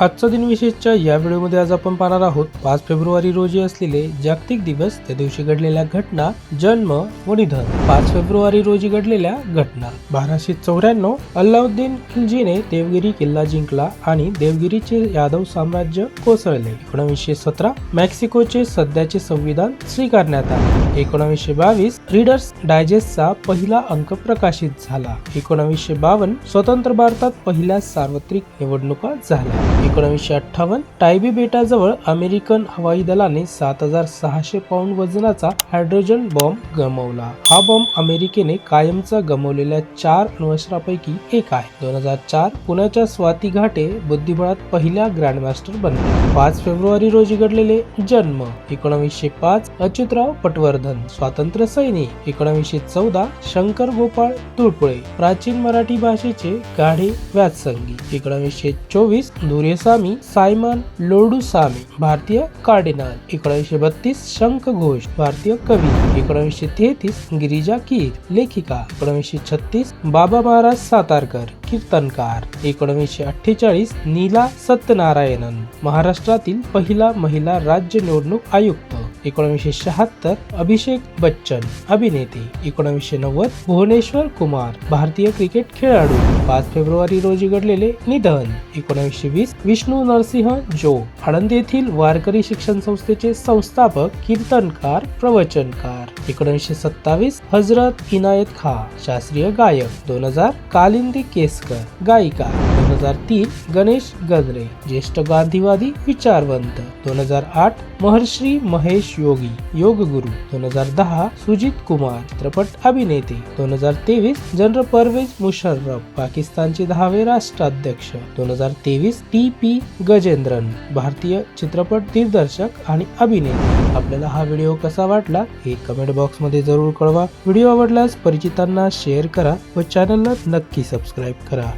आजचा दिन विशेषच्या या व्हिडिओमध्ये आज आपण पाहणार आहोत पाच फेब्रुवारी रोजी असलेले जागतिक दिवस त्या दिवशी घडलेल्या घटना जन्म व निधन. पाच फेब्रुवारी रोजी घडलेल्या घटना. बाराशे चौऱ्याण्णव अल्लाउद्दीन खिलजीने देवगिरी किल्ला जिंकला आणि देवगिरीचे यादव साम्राज्य कोसळले. एकोणीसशे सतरा मेक्सिकोचे सध्याचे संविधान स्वीकारण्यात आले. एकोणीसशे बावीस रीडर्स डायजेस्टचा पहिला अंक प्रकाशित झाला. एकोणीसशे बावन्न स्वतंत्र भारतात पहिल्या सार्वत्रिक निवडणुका झाल्या. एकोणीसशे अठ्ठावन्न टायबी बेटाजवळ अमेरिकन हवाई दलाने सात हजार सहाशे पाऊंड वजनाचा हायड्रोजन बॉम्ब गमावला. हा बॉम्ब अमेरिकेने कायमचा गमावलेल्या चार अण्वस्त्रापैकी एक आहे. दोन हजार चार पुण्याच्या स्वाती घाटे बुद्धिबळात पहिल्या ग्रँडमास्टर बनले. पाच फेब्रुवारी रोजी घडलेले जन्म एकोणीसशे पाच अच्युतराव पटवर्धन. स्वातंत्र्य सैनिक एकोणावीसशे चौदा शंकर गोपाळ तुळपुळे. प्राचीन मराठी भाषेचे गाढे व्यासंगी. एकोणीसशे चोवीस दुर्यसामी सायमन लोडूसामी भारतीय कार्डिनल एकोणीसशे बत्तीस शंख घोष भारतीय कवी एकोणीसशे तेहतीस गिरिजा कीर लेखिका एकोणीसशे छत्तीस बाबा महाराज सातारकर. कीर्तनकार. एकोणीसशे अठ्ठेचाळीस नीला सत्यनारायणन महाराष्ट्रातील पहिला महिला राज्य निवडणूक आयुक्त. एकोणीसशे शहात्तर अभिषेक बच्चन अभिनेते. एकोणीसशे नव्वद भुवनेश्वर कुमार भारतीय क्रिकेट खेळाडू. पाच फेब्रुवारी रोजी घडलेले निधन. एकोणीसशे वीस विष्णू नरसिंह जो आळंदी येथील वारकरी शिक्षण संस्थेचे संस्थापक कीर्तनकार प्रवचनकार. एकोणीसशे सत्तावीस हजरत इनायत खा शास्त्रीय गायक. दोन हजार कालिंदी केस गायिका दोन हजार तीन गणेश गजरे ज्येष्ठ गांधीवादी विचारवंत. दोन हजार आठ महर्षी महेश योगी योग गुरु दोन हजार दहा सुजित कुमार चित्रपट अभिनेते. दोन हजार तेवीस जनरल परवेज मुशर्रफ पाकिस्तानचे दहावे राष्ट्राध्यक्ष. दोन हजार तेवीस टी पी गजेंद्रन भारतीय चित्रपट दिग्दर्शक आणि अभिनेते. आपल्याला हा व्हिडिओ कसा वाटला हे कमेंट बॉक्समध्ये जरूर कळवा. व्हिडिओ आवडल्यास परिचितांना शेअर करा व चॅनलला नक्की सबस्क्राईब करा.